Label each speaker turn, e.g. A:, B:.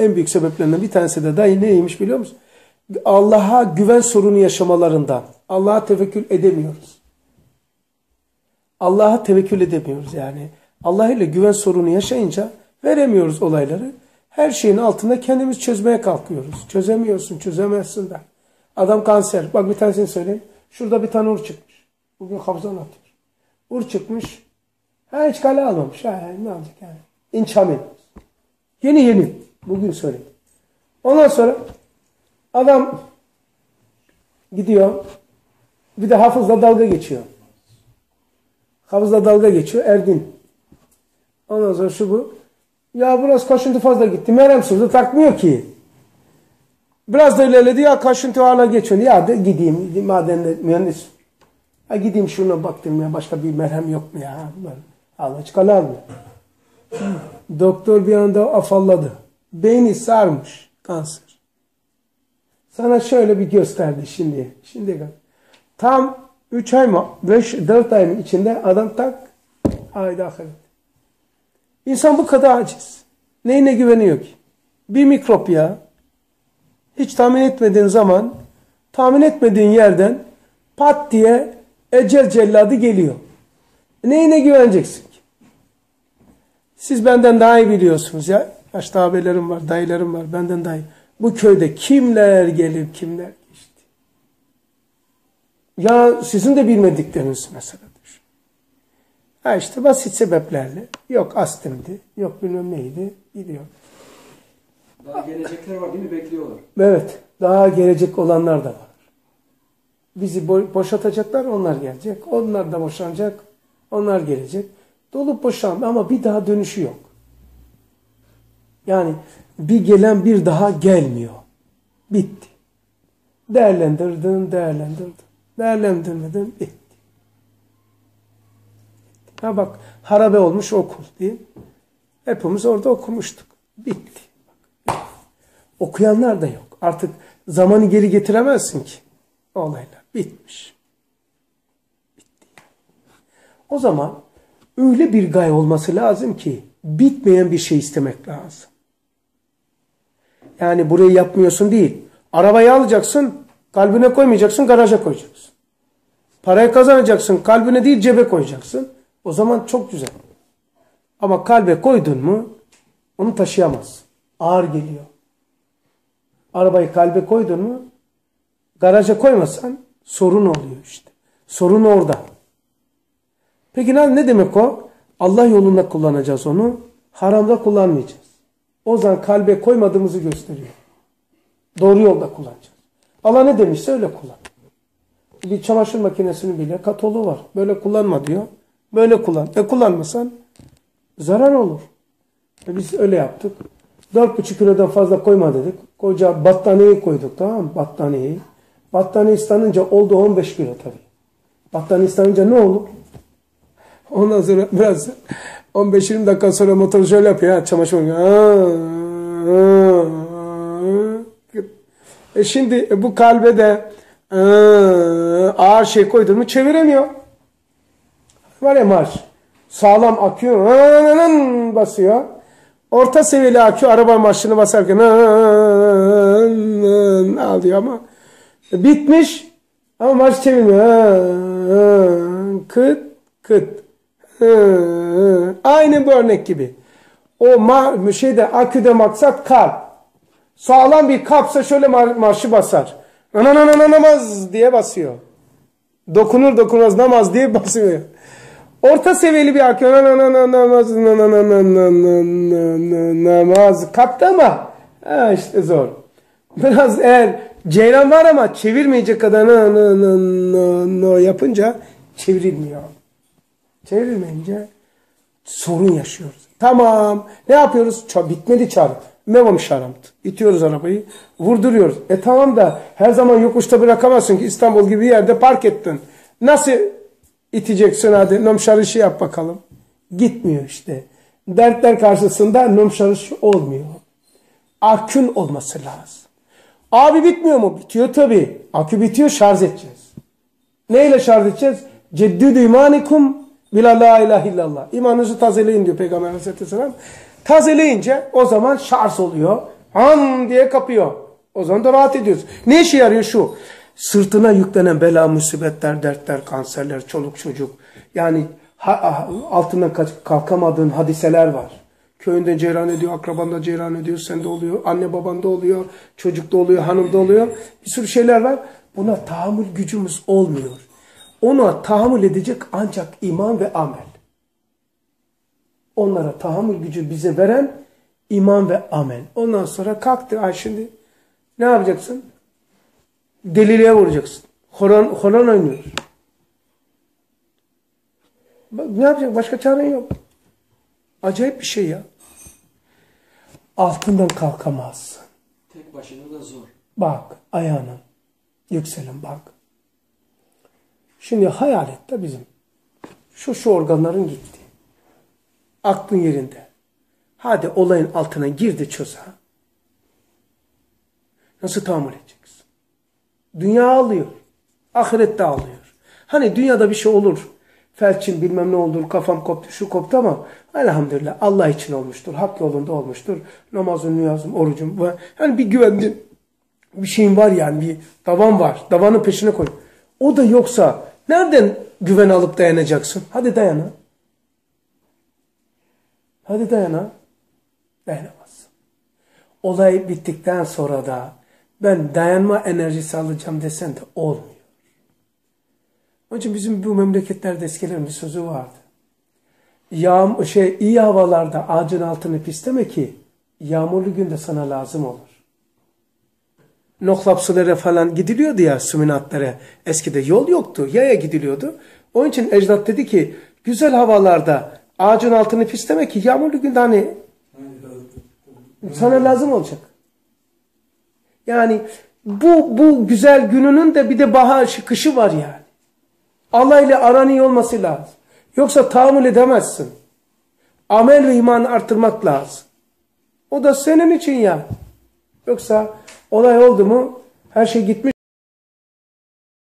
A: en büyük sebeplerinden bir tanesi de dahi neymiş biliyor musun? Allah'a güven sorunu yaşamalarından. Allah'a tevekkül edemiyoruz. Allah'a tevekkül edemiyoruz yani. Allah ile güven sorunu yaşayınca veremiyoruz olayları. Her şeyin altında kendimiz çözmeye kalkıyoruz. Çözemiyorsun, çözemezsin de. Adam kanser. Bak bir tanesini söyleyeyim. Şurada bir tane ur çıkmış. Bugün kabzan atıyor. Ur çıkmış. Ha hiç kale almamış. Ha, ne alacak yani? İnçamin. Yeni yeni. Bugün söyleyeyim. Ondan sonra adam gidiyor. Bir de hafızla dalga geçiyor. Hafızla dalga geçiyor. Erdin. Ondan sonra şu bu. Ya biraz kaşıntı fazla gitti. Merhem sözü takmıyor ki. Biraz da ilerledi ya kaşıntı hala geçiyor. Ya de gideyim madem de mühendis. Ha gideyim şuna baktım ya başka bir merhem yok mu ya? Allah çıkarlar mı? Doktor bir anda afalladı. Beyni sarmış kanser. Sana şöyle bir gösterdi şimdi. Şimdi tam 3 ay mı 5 4 ay mı içinde adam tak ayda ahiret. İnsan bu kadar aciz. Neyine güveniyor ki? Bir mikrop ya. Hiç tahmin etmediğin zaman tahmin etmediğin yerden pat diye ecel celladı geliyor. Neyine güveneceksin ki? Siz benden daha iyi biliyorsunuz ya. Yaşta abilerim var, dayılarım var, benden iyi. Bu köyde kimler gelip kimler geçti. Ya sizin de bilmedikleriniz mesela. Ha işte basit sebeplerle. Yok astimdi, yok bilmem neydi, gidiyor.
B: Daha gelecekler var değil mi? Bekliyorlar.
A: Evet, daha gelecek olanlar da var. Bizi bo boşatacaklar, onlar gelecek. Onlar da boşanacak, onlar gelecek. Dolup boşan ama bir daha dönüşü yok. Yani bir gelen bir daha gelmiyor. Bitti. Değerlendirdin, değerlendirdin. Değerlendirmedin, bitti. Ha bak harabe olmuş okul diye. Hepimiz orada okumuştuk. Bitti. Okuyanlar da yok. Artık zamanı geri getiremezsin ki. Olaylar bitmiş. Bitti. O zaman öyle bir gay olması lazım ki bitmeyen bir şey istemek lazım. Yani burayı yapmıyorsun değil. Arabayı alacaksın, kalbine koymayacaksın, garaja koyacaksın. Parayı kazanacaksın, kalbine değil cebe koyacaksın. O zaman çok güzel. Ama kalbe koydun mu onu taşıyamaz. Ağır geliyor. Arabayı kalbe koydun mu garaja koymasan sorun oluyor işte. Sorun orada. Peki ne demek o? Allah yolunda kullanacağız onu. Haramda kullanmayacağız. O zaman kalbe koymadığımızı gösteriyor. Doğru yolda kullanacağız. Allah ne demişse öyle kullan. Bir çamaşır makinesinin bile katolu var. Böyle kullanma diyor. Böyle kullan. E kullanmasan zarar olur. E biz öyle yaptık. 4,5 kilodan fazla koyma dedik. Koca battaniyeyi koyduk tamam mı? Battaniyeyi. Battaniye ıslanınca oldu 15 kilo tabii. Battaniye ıslanınca ne olur? Ondan sonra biraz 15-20 dakika sonra motor şöyle yapıyor. Ha, çamaşır E şimdi e, bu kalbe de ağır şey koydun mu çeviremiyor. Var ya marş. Sağlam akıyor. basıyor. Orta seviyeli akıyor. Araba marşını basarken alıyor ama bitmiş ama marş çevirmiyor. Kıt kıt. Aynı bu örnek gibi. O ma şeyde aküde maksat kalp. Sağlam bir kalpse şöyle mar marşı basar. Namaz diye basıyor. Dokunur dokunmaz namaz diye basıyor. Orta seviyeli bir akıyor. Namaz, namaz kaptı ama ha işte zor. Biraz eğer ceylan var ama çevirmeyecek kadar yapınca çevrilmiyor. Çevrilmeyince sorun yaşıyoruz. Tamam. Ne yapıyoruz? Bitmedi çağrı. Mevam şaramt. İtiyoruz arabayı. Vurduruyoruz. E tamam da her zaman yokuşta bırakamazsın ki İstanbul gibi bir yerde park ettin. Nasıl iteceksin hadi nomşarışı yap bakalım. Gitmiyor işte. Dertler karşısında nomşarış olmuyor. Akün olması lazım. Abi bitmiyor mu? Bitiyor tabi. Akü bitiyor şarj edeceğiz. Neyle şarj edeceğiz? Ceddüdü imanikum bila la ilahe illallah. İmanınızı tazeleyin diyor Peygamber aleyhisselam. Tazeleyince o zaman şarj oluyor. Han diye kapıyor. O zaman da rahat ediyoruz. Ne işe yarıyor şu? Sırtına yüklenen bela, musibetler, dertler, kanserler, çoluk çocuk. Yani ha- altından kalkamadığın hadiseler var. Köyünde ceyran ediyor, akrabanda ceyran ediyor, sende oluyor, anne babanda oluyor, çocukta oluyor, hanımda oluyor. Bir sürü şeyler var. Buna tahammül gücümüz olmuyor. Ona tahammül edecek ancak iman ve amel. Onlara tahammül gücü bize veren iman ve amel. Ondan sonra kalktı ay şimdi ne yapacaksın? Deliliğe vuracaksın. Horon, horon oynuyor. Ne yapacak? Başka çaren yok. Acayip bir şey ya. Altından kalkamazsın.
B: Tek başına da zor.
A: Bak ayağına. Yükselin bak. Şimdi hayal et de bizim. Şu şu organların gitti. Aklın yerinde. Hadi olayın altına girdi çöz ha. Nasıl tahammül edeceksin? Dünya ağlıyor. Ahirette ağlıyor. Hani dünyada bir şey olur. Felçin bilmem ne olur, kafam koptu, şu koptu ama elhamdülillah Allah için olmuştur. Hak yolunda olmuştur. Namazım, niyazım, orucum. Yani bir güvendim. Bir şeyin var yani bir davan var. Davanın peşine koy. O da yoksa nereden güven alıp dayanacaksın? Hadi dayana. Hadi dayana. Dayanamazsın. Olay bittikten sonra da ben dayanma enerjisi alacağım desen de olmuyor. Onun için bizim bu memleketlerde eskilerin bir sözü vardı. Yağm şey iyi havalarda ağacın altını pisleme ki yağmurlu günde sana lazım olur. Noklapsılara falan gidiliyordu ya suminatlara. Eskide yol yoktu. Yaya gidiliyordu. Onun için ecdat dedi ki güzel havalarda ağacın altını pisleme ki yağmurlu günde hani sana lazım olacak. Yani bu bu güzel gününün de bir de bahar kışı var yani. Allah ile aran iyi olması lazım. Yoksa tahammül edemezsin. Amel ve imanı arttırmak lazım. O da senin için ya. Yoksa olay oldu mu her şey gitmiş.